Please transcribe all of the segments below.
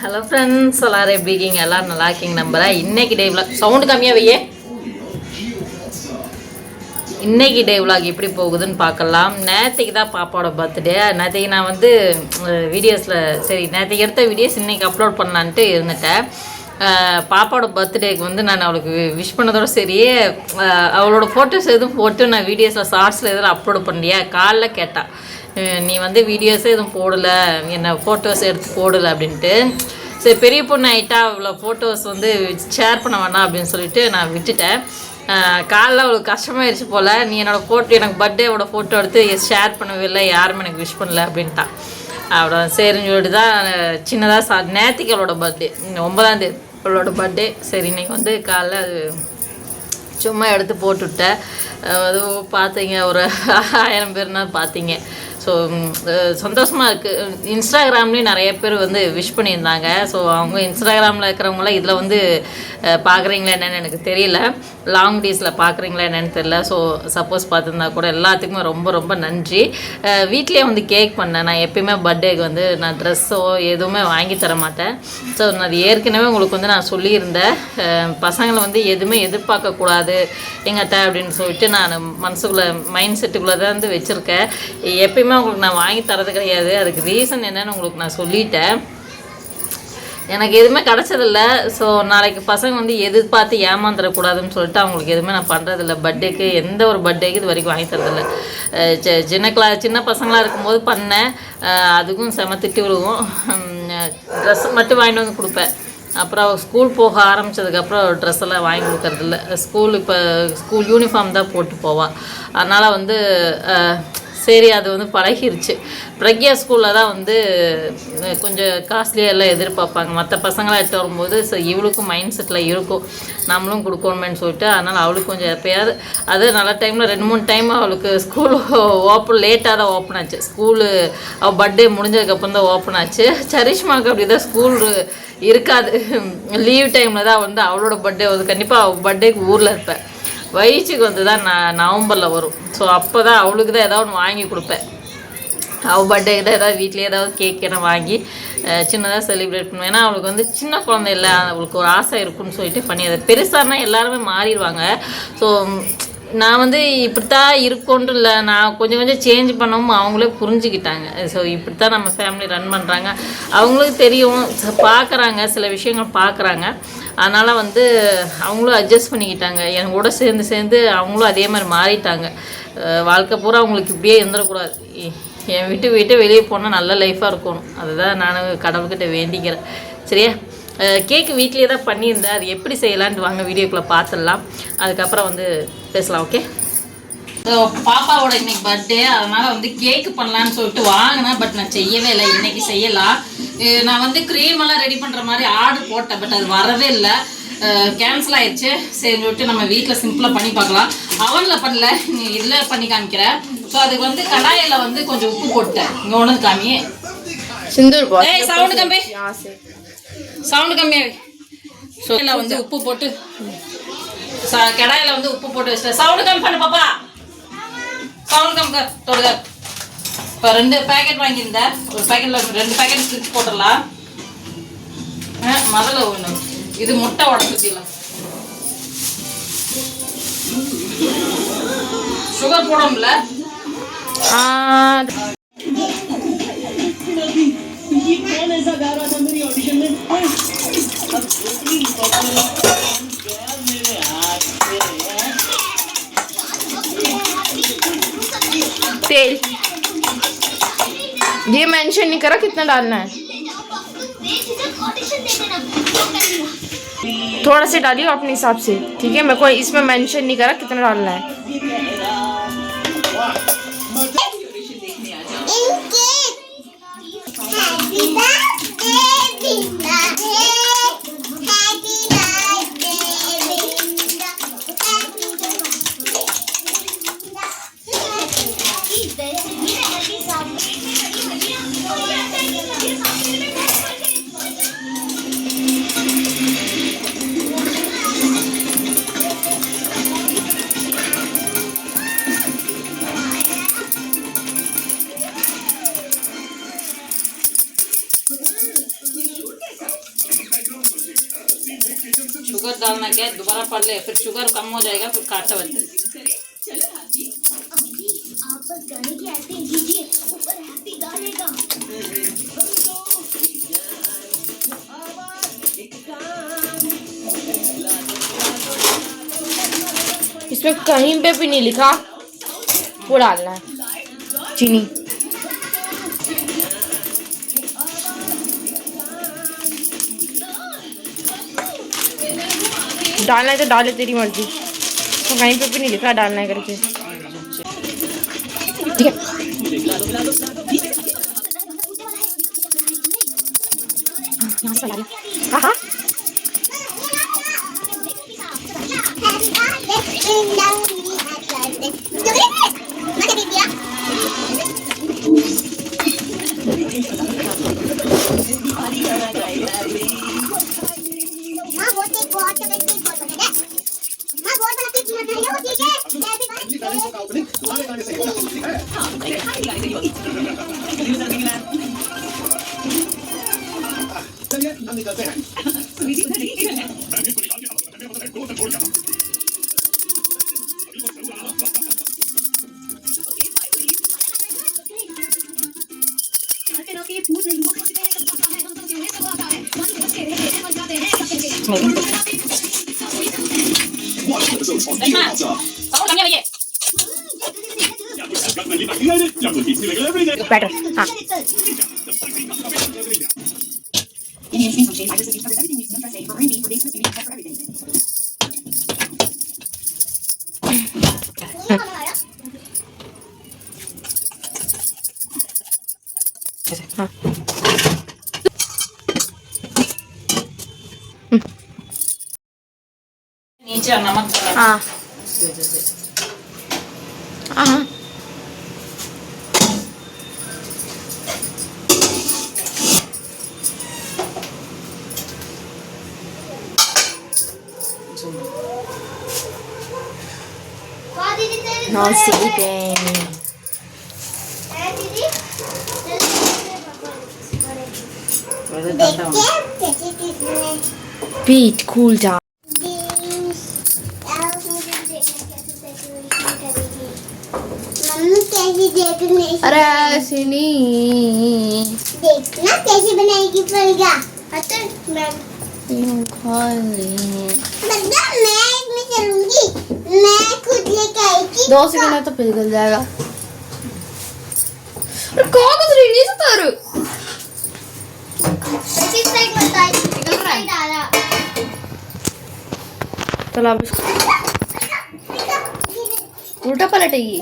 Hello friends எல்லாரும் எப்படி இருக்கீங்க? எல்லாரும் நல்லா இருக்கீங்க நம்புறேன். இன்னைக்கு டே விலாக் சவுண்டு கம்மியாக வையே. இன்னைக்கு டே விலாக் எப்படி போகுதுன்னு பார்க்கலாம். நேற்றுக்கு தான் பாப்பாவோட பர்த்டே நேற்றுக்கு நான் வந்து வீடியோஸில் சரி நேற்றுக்கு எடுத்த வீடியோஸ் இன்றைக்கி அப்லோட் பண்ணலான்ட்டு இருந்துட்டேன். பாப்பாவோட பர்த்டேக்கு வந்து நான் அவளுக்கு விஷ் பண்ணதோட சரி அவளோட ஃபோட்டோஸ் எதுவும் போட்டு நான் வீடியோஸில் ஷார்ட்ஸில் எதுவும் அப்லோட் பண்ணலையா? காலைல கேட்டாள் நீ வந்து வீடியோஸே எதுவும் போடலை என்ன ஃபோட்டோஸ் எடுத்து போடலை அப்படின்ட்டு. சரி பெரிய பொண்ணு ஆகிட்டா அவ்வளோ ஃபோட்டோஸ் வந்து ஷேர் பண்ண வேணாம் அப்படின்னு சொல்லிட்டு நான் விட்டுட்டேன். காலைல அவளுக்கு கஷ்டமாயிருச்சு போல் நீ என்னோடய ஃபோட்டோ எனக்கு பர்த்டேவோட ஃபோட்டோ எடுத்து ஷேர் பண்ணவே இல்லை யாருமே எனக்கு விஷ் பண்ணல அப்படின்ட்டான் அவ்வளோ சரின்னு சொல்லிட்டு தான் சின்னதாக சா நேற்றுக்கு அவளோட பர்த்டே ஒன்பதாம் தேதி அவளோட பர்த்டே சரி இன்னைக்கு வந்து காலைல அது சும்மா எடுத்து போட்டுவிட்டேன் அது பார்த்தீங்க ஒரு ஆயிரம் பேர்னா பார்த்தீங்க ஸோ சந்தோஷமாக இருக்குது இன்ஸ்டாகிராம்லேயும் நிறைய பேர் வந்து விஷ் பண்ணியிருந்தாங்க. ஸோ அவங்க இன்ஸ்டாகிராமில் இருக்கிறவங்களாம் இதில் வந்து பார்க்குறீங்களா என்னென்னு எனக்கு தெரியல. லாங் டேஸில் பார்க்குறீங்களா என்னென்னு தெரியல. ஸோ சப்போஸ் பார்த்துருந்தா கூட எல்லாத்துக்குமே ரொம்ப ரொம்ப நன்றி. வீட்லேயே வந்து கேக் பண்ணேன். நான் எப்பயுமே பர்த்டேக்கு வந்து நான் ட்ரெஸ்ஸோ எதுவுமே வாங்கி தர மாட்டேன். ஸோ நான் அது ஏற்கனவே உங்களுக்கு வந்து நான் சொல்லியிருந்தேன். பசங்களை வந்து எதுவுமே எதிர்பார்க்கக்கூடாது எங்கிட்ட அப்படின்னு சொல்லிட்டு நான் மனசுக்குள்ளே மைண்ட் செட்டுக்குள்ளே தான் வந்து வச்சுருக்கேன். எப்பயுமே உங்களுக்கு நான் வாங்கி தரது கிடையாது. அதுக்கு ரீசன் என்னன்னு உங்களுக்கு நான் சொல்லிட்டேன். எனக்கு எதுவுமே கிடச்சதில்ல. ஸோ நாளைக்கு பசங்க வந்து எதிர்பார்த்து ஏமாந்துடக்கூடாதுன்னு சொல்லிட்டு அவங்களுக்கு எதுவுமே நான் பண்ணுறதில்ல பர்த்டேக்கு எந்த ஒரு பர்த்டேக்கு இது வரைக்கும் வாங்கி தரதில்ல. சின்ன கிளா சின்ன பசங்களாக இருக்கும்போது பண்ணேன். அதுக்கும் செம திட்டு விழுவும் ட்ரெஸ் மட்டும் வாங்கிட்டு வந்து கொடுப்பேன். அப்புறம் ஸ்கூல் போக ஆரம்பித்ததுக்கப்புறம் ட்ரெஸ் எல்லாம் வாங்கி கொடுக்கறதில்ல. ஸ்கூல் இப்போ ஸ்கூல் யூனிஃபார்ம் தான் போட்டு போவாள் அதனால் வந்து சரி அது வந்து பழகிருச்சு. பிரக்யா ஸ்கூலில் தான் வந்து கொஞ்சம் காஸ்ட்லியாக எல்லாம் எதிர்பார்ப்பாங்க. மற்ற பசங்களாக எடுத்து வரும்போது ஸோ இவளுக்கும் மைண்ட் செட்டில் இருக்கும். நம்மளும் கொடுக்கணுமேன்னு சொல்லிட்டு அதனால் அவளுக்கு கொஞ்சம் எப்பயாவது அது நல்ல டைமில் ரெண்டு மூணு டைம் அவளுக்கு ஸ்கூல் ஓப்பன் லேட்டாக தான் ஓப்பன் ஆச்சு. ஸ்கூலு அவள் பர்த்டே முடிஞ்சதுக்கப்புறம் தான் ஓப்பன் ஆச்சு. சரிஷ்மாவுக்கு அப்படி தான் ஸ்கூல் இருக்காது லீவ் டைமில் தான் வந்து அவளோட பர்த்டே வந்து கண்டிப்பாக அவள் பர்த்டேக்கு ஊரில் இருப்பேன். வயிற்றுக்கு வந்து தான் நான் நவம்பரில் வரும். ஸோ அப்போ தான் அவளுக்கு தான் ஏதாவது ஒன்று வாங்கி கொடுப்பேன். அவள் பர்த்டேக்கு தான் ஏதாவது வீட்லேயே ஏதாவது கேக் என்ன வாங்கி சின்னதாக செலிப்ரேட் பண்ணுவேன். ஏன்னா அவளுக்கு வந்து சின்ன குழந்தை இல்லை. அவளுக்கு ஒரு ஆசை இருக்குன்னு சொல்லிட்டு பண்ணி அதை பெருசானா எல்லாருமே மாறிடுவாங்க. ஸோ நான் வந்து இப்படித்தான் இருக்கோன்ட்டு இல்லை. நான் கொஞ்சம் கொஞ்சம் சேஞ்ச் பண்ணவும் அவங்களே புரிஞ்சுக்கிட்டாங்க. ஸோ இப்படி தான் நம்ம ஃபேமிலி ரன் பண்ணுறாங்க அவங்களுக்கு தெரியும். பார்க்குறாங்க சில விஷயங்கள் பார்க்குறாங்க அதனால் வந்து அவங்களும் அட்ஜஸ்ட் பண்ணிக்கிட்டாங்க. என் கூட சேர்ந்து சேர்ந்து அவங்களும் அதே மாதிரி மாறிட்டாங்க. வாழ்க்கை பூரா அவங்களுக்கு இப்படியே இருந்துடக்கூடாது. என் விட்டு விட்டு வெளியே போனால் நல்ல லைஃபாக இருக்கணும். அதுதான் நான் கடவுள்கிட்ட வேண்டிக்கிறேன். சரியா? கேக்கு வீட்லேயே தான் பண்ணியிருந்தேன். அது எப்படி செய்யலான்ட்டு வாங்க வீடியோக்குள்ளே பார்த்துடலாம் அதுக்கப்புறம் வந்து பேசலாம் ஓகே பாப்பாவோட இன்னைக்கு பர்த்டே அதனால் வந்து கேக்கு பண்ணலான்னு சொல்லிட்டு வாங்கினேன் பட் நான் செய்யவே இல்லை. இன்னைக்கு செய்யலாம். நான் வந்து க்ரீம் எல்லாம் ரெடி பண்ணுற மாதிரி ஆர்டர் போட்டேன் பட் அது வரவே இல்லை. கேன்சல் ஆயிடுச்சு. சரி விட்டு நம்ம வீட்டில் சிம்பிளாக பண்ணி பார்க்கலாம். அவனில் பண்ணல நீ இதில் பண்ணி காமிக்கிறேன் ஸோ அதுக்கு வந்து கடாயில் வந்து கொஞ்சம் உப்பு போட்டேன் இங்கே ஒன்று காமி சிந்தூர் சவுண்டு கம்பி சவுண்டு கம்மியாவே ஸோ வந்து உப்பு போட்டு கடாயில் வந்து உப்பு போட்டு வச்சிட்டேன். சவுண்டு கம்மி பண்ணு பாப்பா. சவுண்டு கம்மி தொடுக இப்போ ரெண்டு பேக்கெட் வாங்கியிருந்தேன் ஒரு பேக்கெட்டில் ரெண்டு பேக்கெட் ஸ்டிச் போட்டுடலாம் ஆ, முதல்ல ஒன்று இது முட்டை உடச்சிக்கலாம் சுகர் போடணும்ல हाँ तेल ये मेंशन नहीं करा कितना डालना है। थोड़ा सा डालियो अपने हिसाब से, ठीक है? मेरे को इसमें मेंशन नहीं करा कितना डालना है। शुगर डालना क्या है दोबारा पढ़ ले फिर शुगर कम हो जाएगा फिर काटा बच्चे आप बस गाने की एक्टिंग कीजिए ऊपर हैप्पी गानेगा इसमें कहीं पे भी नहीं लिखा वो डालना है। चीनी। डालना है तो डाले तेरी मर्ज़ी। तो कहीं पे भी नहीं लिखा डालना है करके। ठीक है। हाँ हाँ। 아. ബെറ്റർ ആ नॉन स्टिकी पैन वैसे ठंडा होना Pete, cool down. मम्मी कैसी देखने अरे ऐसे नहीं देखना कैसे बनाएगी पड़ेगा अच्छा मैं खाली मतलब मैं इसमें चलूँगी। मैं खुद लेके आएगी दो सेकंड है तो पिघल जाएगा। कहाँ कुछ नहीं सतारू किस साइड आ रहा? चलो अब इसको उल्टा पलटेगी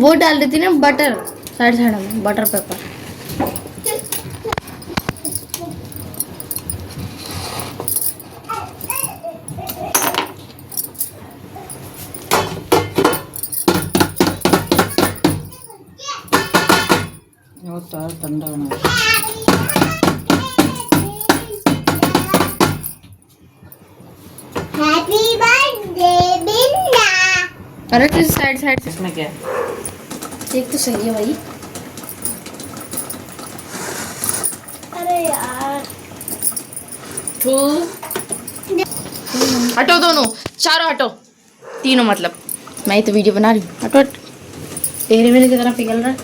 वो डाल देती ना बटर साइड साइड में बटर पेपर अरे किस साइड साइड से इसमें क्या है? एक तो सही है भाई। अरे यार। टू। हटो दोनों चारों हटो। तीनों मतलब। मैं ही तो वीडियो बना रही हूँ। हटो हट। तेरे मेरे की तरह पिघल रहा है।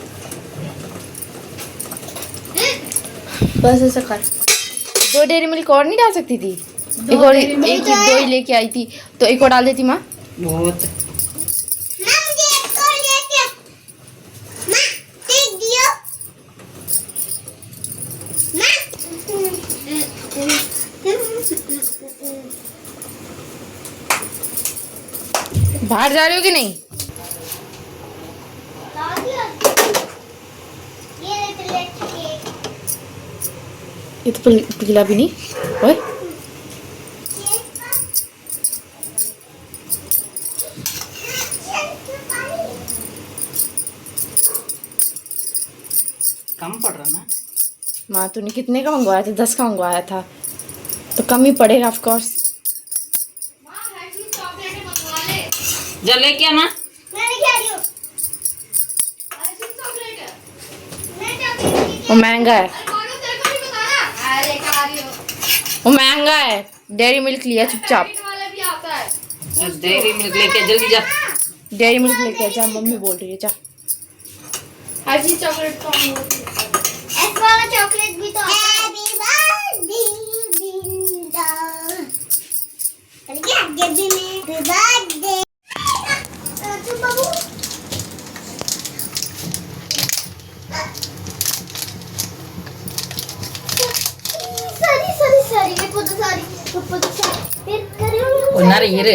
बस ऐसा कर। दो डेरी मिल्क और नहीं डाल सकती थी? एक और एक ही दो ही। लेके आई थी। तो एक और डाल देती माँ। बहुत माँ मुझे एक और लेके माँ देख दियो बाहर जा रहे हो कि नहीं? ये केक ये तो पिघ- पिघला भी नहीं। ओए। कम पड़ रहा ना? माँ तूने कितने का मंगवाया था? दस का मंगवाया था। तो कम ही पड़ेगा ऑफ़ कोर्स जा लेके आना हूँ। वो महँगा है। वो महँगा है। डेयरी मिल्क लिया चुपचाप। डेयरी मिल्क लेके जल्दी जा। डेयरी मिल्क लेके जा मम्मी बोल रही है जा। चॉकलेट वाला चॉकलेट भी तो हैप्पी बर्थडे ஒரு நேரம் இரு.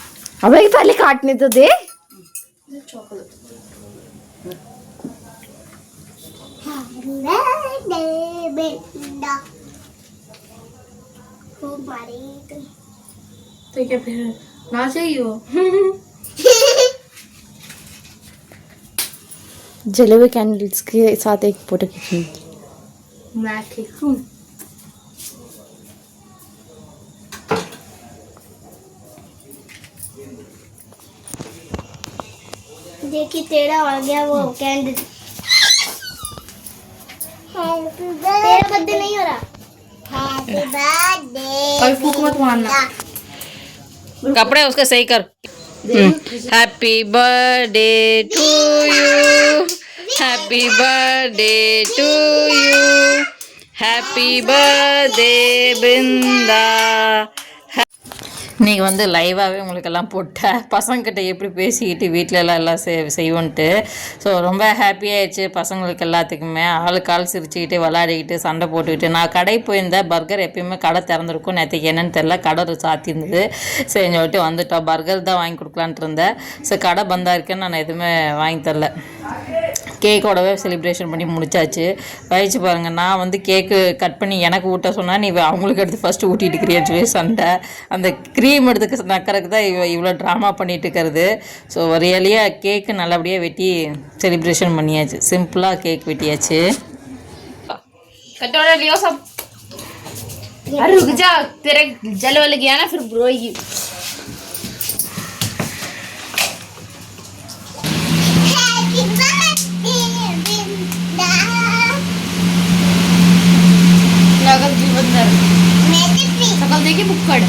अबे पहले काटने तो दे। तो क्या फिर ना चाहिए जले हुए कैंडल्स के साथ एक फ़ोटो खींचनी मैं खींचूं। देखिए तेरा आ गया वो कैंडल तेरा बर्थडे नहीं हो रहा? हैप्पी बर्थडे फूक मत मारना। कपड़े उसके सही कर। Happy birthday to you happy birthday to you happy birthday Binda. இன்றைக்கி வந்து லைவாகவே உங்களுக்கெல்லாம் போட்டேன் பசங்கக்கிட்ட எப்படி பேசிக்கிட்டு வீட்டில் எல்லாம் எல்லாம் செய் செய்வோன்ட்டு. ஸோ ரொம்ப ஹாப்பியாகிடுச்சு பசங்களுக்கு எல்லாத்துக்குமே. ஆளுக்கு ஆள் சிரிச்சுக்கிட்டு விளையாடிக்கிட்டு சண்டை போட்டுக்கிட்டு. நான் கடை போயிருந்தேன் பர்கர் எப்பயுமே கடை திறந்துருக்கும். நேற்றுக்கு என்னன்னு தெரில கடை சாத்தியிருந்தது சரி சொல்லிட்டு வந்துட்டோம். பர்கர் தான் வாங்கி கொடுக்கலான்ட்டு இருந்தேன். ஸோ கடை பந்தா இருக்குன்னு நான் எதுவுமே வாங்கி தரல. கேக்கோடவே செலிப்ரேஷன் பண்ணி முடிச்சாச்சு. வயிச்சு பாருங்கள் நான் வந்து கேக்கு கட் பண்ணி எனக்கு ஊட்ட சொன்னால் நீ அவங்களுக்கு எடுத்து ஃபஸ்ட்டு ஊட்டிட்டு இருக்கிறியான்னு சொல்லி சண்டை. அந்த க்ரீம் எடுத்து நக்கறதுக்கு தான் இவ இவ்வளோ ட்ராமா பண்ணிட்டு இருக்கிறது ஸோ ரியலியாக கேக்கு நல்லபடியாக வெட்டி செலிப்ரேஷன் பண்ணியாச்சு சிம்பிளாக கேக் வெட்டியாச்சு कटोरा लियो सब अरे रुक जा तेरे जल वाले गया ना फिर रोएगी हैप्पी बर्थडे बिंदा लगन जी बंदर मैं भी शकल देखी बुक्कड़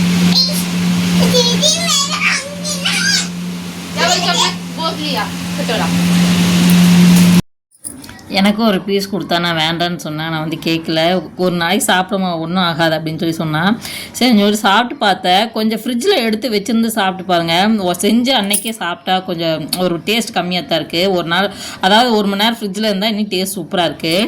எனக்கும் ஒரு பீஸ் கொடுத்தா நான் வேண்டான்னு சொன்னேன் நான் வந்து கேட்கல ஒரு நாளைக்கு சாப்பிடுமா ஒன்றும் ஆகாது அப்படின்னு சொல்லி சொன்னான் சரி ஒரு சாப்பிட்டு பார்த்தேன். கொஞ்சம் ஃப்ரிட்ஜில் எடுத்து வச்சுருந்து சாப்பிட்டு பாருங்கள் செஞ்சு அன்னைக்கே சாப்பிட்டா கொஞ்சம் ஒரு டேஸ்ட் கம்மியாக தான் இருக்குது ஒரு நாள் அதாவது ஒரு மணி நேரம் ஃப்ரிட்ஜில் இருந்தால் இன்னும் டேஸ்ட் சூப்பராக இருக்குது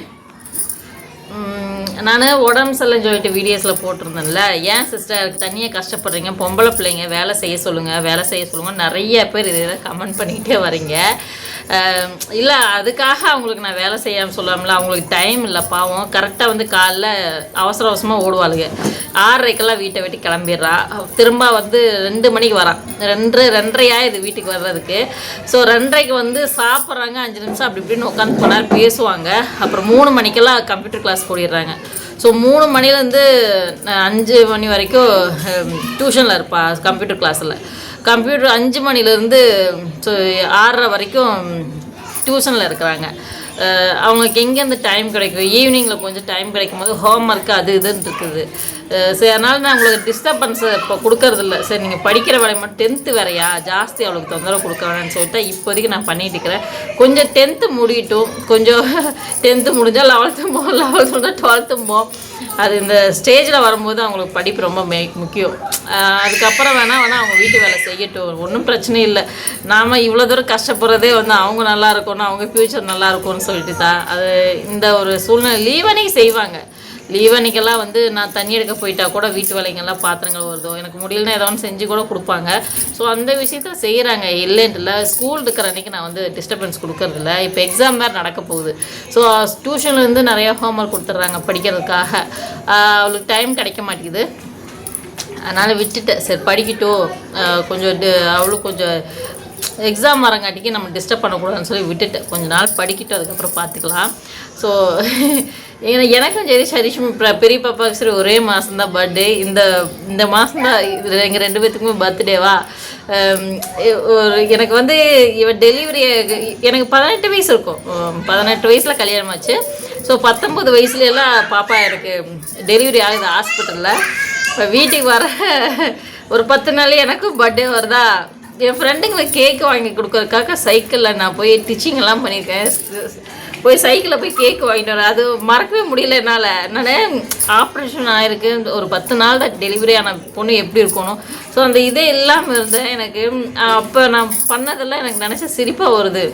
நான் உடம்பு சரியில்லைன்னு சொல்லிட்டு வீடியோஸில் போட்டிருந்தேன்ல. ஏன் சிஸ்டர் அதுக்கு தனியாக கஷ்டப்படுறீங்க? பொம்பளை பிள்ளைங்க வேலை செய்ய சொல்லுங்கள் வேலை செய்ய சொல்லுங்கள் நிறைய பேர் இதில் கமெண்ட் பண்ணிக்கிட்டே வரீங்க. இல்லை அதுக்காக அவங்களுக்கு நான் வேலை செய்யாமல் சொல்லாமல அவங்களுக்கு டைம் இல்லை பாவம். கரெக்டாக வந்து காலைல அவசர அவசரமாக ஓடுவாளுங்க ஆறரைக்கெல்லாம் வீட்டை விட்டு கிளம்பிடுறா. திரும்ப வந்து ரெண்டு மணிக்கு வரான் ரெண்டு ரெண்டரையா இது வீட்டுக்கு வர்றதுக்கு. ஸோ ரெண்டரைக்கு வந்து சாப்பிட்றாங்க. அஞ்சு நிமிஷம் அப்படி இப்படின்னு உட்காந்து போனார் பேசுவாங்க. அப்புறம் மூணு மணிக்கெல்லாம் கம்ப்யூட்டர் கிளாஸ் போயிடுறாங்க ஸோ மூணு மணிலேருந்து அஞ்சு மணி வரைக்கும் டியூஷனில் இருப்பா கம்ப்யூட்டர் கிளாஸில் கம்ப்யூட்டர் அஞ்சு மணிலேருந்து ஸோ ஆறரை வரைக்கும் டியூஷனில் இருக்கிறாங்க. அவங்களுக்கு எங்கேருந்து டைம் கிடைக்கும் ஈவினிங்கில் கொஞ்சம் டைம் கிடைக்கும் போது ஹோம் ஒர்க் அது இதுன்னு இருக்குது. சரி அதனால் நான் உங்களுக்கு டிஸ்டர்பன்ஸ் இப்போ கொடுக்கறதில்ல. சரி நீங்கள் படிக்கிற வேலையை மட்டும் டென்த்து வேறையா? ஜாஸ்தி அவளுக்கு தொந்தரவு கொடுக்க வேணாம்னு சொல்லிட்டு இப்போதைக்கு நான் பண்ணிகிட்டு இருக்கிறேன். கொஞ்சம் டென்த்து முடியட்டும். கொஞ்சம் டென்த்து முடிஞ்சால் லெவல்த்து போ லெவல்த்து முடிஞ்சால் டுவெல்த்தும் போ. அது இந்த ஸ்டேஜில் வரும்போது அவங்களுக்கு படிப்பு ரொம்ப மே முக்கியம். அதுக்கப்புறம் வேணால் வேணால் அவங்க வீட்டு வேலை செய்யட்டும். ஒன்றும் பிரச்சனை இல்லை. நாம் இவ்வளோ தூரம் கஷ்டப்படுறதே வந்து அவங்க நல்லா இருக்கணும் அவங்க ஃப்யூச்சர் நல்லா இருக்கும்னு சொல்லிட்டு தான் அது இந்த ஒரு சூழ்நிலை லீவனே செய்வாங்க. லீவ் அன்னைக்கெல்லாம் வந்து நான் தண்ணி எடுக்க போயிட்டா கூட வீட்டு வேலைங்கெல்லாம் பாத்திரங்கள் வருதோ எனக்கு முடியலன்னா ஏதோ ஒன்று செஞ்சு கூட கொடுப்பாங்க. ஸோ அந்த விஷயத்த செய்கிறாங்க இல்லைன்ட்டு இல்லை ஸ்கூல் இருக்கிற அன்னைக்கு நான் வந்து டிஸ்டர்பன்ஸ் கொடுக்கறதில்ல. இப்போ எக்ஸாம் வேறு நடக்க போகுது. ஸோ டியூஷன்லேருந்து நிறையா ஹோம்ஒர்க் கொடுத்துட்றாங்க படிக்கிறதுக்காக. அவளுக்கு டைம் கிடைக்க மாட்டேங்குது. அதனால் விட்டுட்டேன். சரி படிக்கட்டும். கொஞ்சம் அவளும் கொஞ்சம் எக்ஸாம் வரங்காட்டிக்கு நம்ம டிஸ்டர்ப் பண்ணக்கூடாதுன்னு சொல்லி விட்டுட்டு கொஞ்ச நாள் படிக்கட்டும் அதுக்கப்புறம் பார்த்துக்கலாம். ஸோ எனக்கும் சரி சரிஷும் பெரிய பாப்பாவுக்கு சரி ஒரே மாதம் தான் பர்த்டே இந்த இந்த மாதம் தான் இது எங்கள் ரெண்டு பேத்துக்குமே பர்த்டேவா ஒரு எனக்கு வந்து இவ டெலிவரி எனக்கு பதினெட்டு வயசு இருக்கும். பதினெட்டு வயசில் கல்யாணம் ஆச்சு. ஸோ பத்தொம்பது வயசுலலாம் பாப்பா எனக்கு டெலிவரி ஆகுது ஹாஸ்பிட்டலில் இப்போ வீட்டுக்கு வர ஒரு பத்து நாள் எனக்கும் பர்த்டே வருதா? என் ஃப்ரெண்டுங்களுக்கு கேக் வாங்கி கொடுக்கறதுக்காக சைக்கிளில் நான் போய் டிச்சிங் எல்லாம் பண்ணியிருக்கேன் போய் சைக்கிளில் போய் கேக் வாங்கிட்டு வரேன். அது மறக்கவே முடியல என்னால். என்னால் ஆப்ரேஷன் ஆகிருக்கு ஒரு பத்து நாள் தான் டெலிவரி ஆன பொண்ணு எப்படி இருக்கணும் ஸோ அந்த இதே இல்லாமல் இருந்தேன். எனக்கு அப்போ நான் பண்ணதெல்லாம் எனக்கு நினச்சா சிரிப்பாக வருது.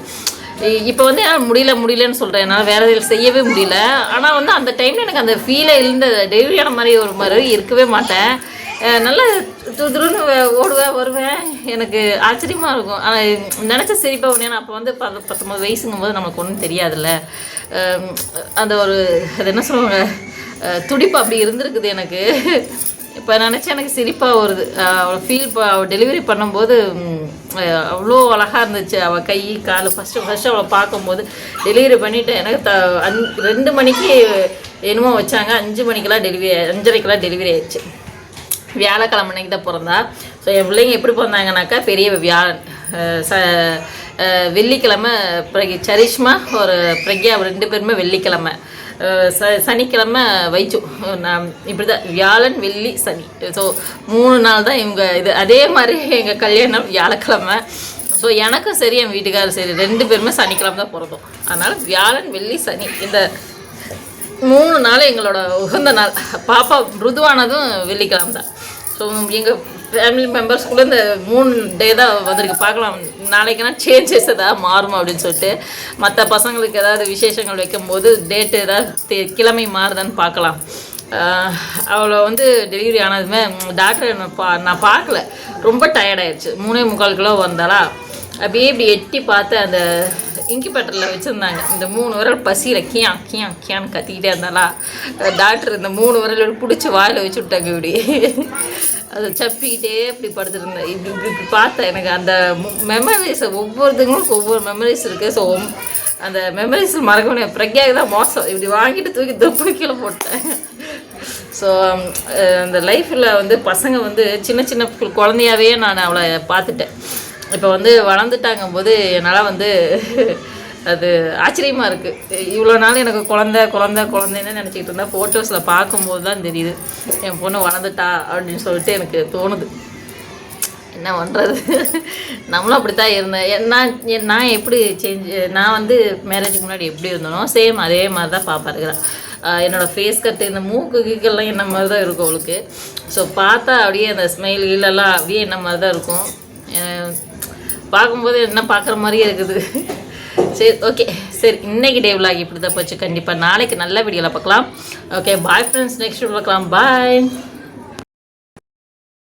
இப்போ வந்து என்னால் முடியல முடியலன்னு சொல்கிறேன் என்னால் வேறு எதுவும் செய்யவே முடியல. ஆனால் வந்து அந்த டைமில் எனக்கு அந்த ஃபீலே இருந்த டெலிவரியான மாதிரி ஒரு மாதிரி இருக்கவே மாட்டேன். நல்லா துருன்னு ஓடுவேன் வருவேன். எனக்கு ஆச்சரியமாக இருக்கும். ஆனால் நினச்ச சிரிப்பாக ஒன்று அப்போ வந்து பத்து பத்தொம்பது வயசுங்கும் போது நமக்கு ஒன்றும் தெரியாதுல்ல. அந்த ஒரு அது என்ன சொல்லுவாங்க? துடிப்பு அப்படி இருந்திருக்குது எனக்கு. இப்போ நினச்சா எனக்கு சிரிப்பாக வருது. அவளை ஃபீல் அவள் டெலிவரி பண்ணும்போது அவ்வளோ அழகாக இருந்துச்சு. அவள் கை கால் ஃபஸ்ட்டு ஃபஸ்ட்டு அவளை பார்க்கும்போது டெலிவரி பண்ணிவிட்டு எனக்கு த அஞ் ரெண்டு மணிக்கு என்னமோ வச்சாங்க. அஞ்சு மணிக்கெல்லாம் டெலிவரி அஞ்சரைக்கெல்லாம் டெலிவரி ஆயிடுச்சு. வியாழக்கிழமை அன்னைக்கு தான் பிறந்தா. ஸோ என் பிள்ளைங்க எப்படி பிறந்தாங்கனாக்கா பெரிய வியாழன். ச வெள்ளிக்கிழமை பிரகி சரிஷ்மா ஒரு பிரக்யா ரெண்டு பேருமே வெள்ளிக்கிழமை. ச சனிக்கிழமை வைச்சு நான் இப்படி தான் வியாழன் வெள்ளி சனி. ஸோ மூணு நாள் தான் இவங்க இது. அதே மாதிரி எங்கள் கல்யாணம் வியாழக்கிழமை. ஸோ எனக்கும் சரி என் வீட்டுக்காரர் சரி. ரெண்டு பேருமே சனிக்கிழமை தான் பிறந்தோம். அதனால் வியாழன் வெள்ளி சனி. இந்த மூணு நாள் எங்களோட உகந்த நாள். பாப்பா மிருதுவானதும் வெள்ளிக்கிழமை தான். ஸோ எங்கள் ஃபேமிலி மெம்பர்ஸ்குள்ளே இந்த மூணு டே தான் வந்திருக்கு. பார்க்கலாம். நாளைக்குனா சேஞ்சஸ் எதாவது மாறும் அப்படின்னு சொல்லிட்டு மற்ற பசங்களுக்கு ஏதாவது விசேஷங்கள் வைக்கும்போது டேட்டு ஏதாவது கிழமை மாறுதான்னு பார்க்கலாம். அவளை வந்து டெலிவரி ஆனதுமே டாக்டர் என்ன பா நான் பார்க்கல. ரொம்ப டயர்டாயிடுச்சு மூணே முக்கால் கிலோ வந்தாலா அப்படியே இப்படி எட்டி பார்த்து அந்த இங்கிபேட்டரில் வச்சுருந்தாங்க. இந்த மூணு விரல் பசியில் கியா கியா கியான்னு கத்திக்கிட்டே இருந்தாலா டாக்டர் இந்த மூணு விரல் பிடிச்சி வாயில் வச்சு விட்டாங்க இப்படி. அதை சப்பிக்கிட்டே இப்படி படுத்துருந்தேன் இப்படி இப்படி இப்படி பார்த்தேன் எனக்கு அந்த மெமரிஸ் ஒவ்வொருத்தங்களுக்கும் ஒவ்வொரு மெமரிஸ் இருக்குது ஸோ அந்த மெமரிஸ் மறக்க முடியாது பிரக்யாவுக்கு தான் மோசம். இப்படி வாங்கிட்டு தூக்கி தொப்புனு கீழே போட்டேன். ஸோ அந்த லைஃப்பில் வந்து பசங்க வந்து சின்ன சின்ன கு- குழந்தையாவே நான் அவளை பார்த்துட்டேன். இப்போ வந்து வளர்ந்துட்டாங்கும் போது என்னால் வந்து அது ஆச்சரியமாக இருக்குது இவ்வளோ நாள் எனக்கு குழந்த குழந்த குழந்தைன்னு நினச்சிக்கிட்டு இருந்தால் ஃபோட்டோஸில் பார்க்கும்போது தான் தெரியுது. என் பொண்ணு வளர்ந்துட்டா அப்படின்னு சொல்லிட்டு எனக்கு தோணுது. என்ன பண்ணுறது நம்மளும் அப்படி தான் இருந்தேன் நான் நான் எப்படி சேஞ்ச் நான் வந்து மேரேஜுக்கு முன்னாடி எப்படி இருந்தனோ சேம் அதே மாதிரி தான் பாப்பா இருக்கிறான் ஃபேஸ் கட்டு இந்த மூக்கு கீக்கெல்லாம் என்ன மாதிரி தான் இருக்கும் அவளுக்கு. ஸோ பார்த்தா அப்படியே அந்த ஸ்மைல் கீழெல்லாம் அப்படியே என்ன மாதிரி தான் இருக்கும் பார்க்கும்போது என்ன பார்க்குற மாதிரியே இருக்குது. சரி ஓகே சரி இன்னைக்கு டே விலாக் இப்படி தான் போச்சு. கண்டிப்பாக நாளைக்கு நல்ல வீடியோவில் பார்க்கலாம். ஓகே பாய் ஃப்ரெண்ட்ஸ் நெக்ஸ்ட் பார்க்கலாம். பாய்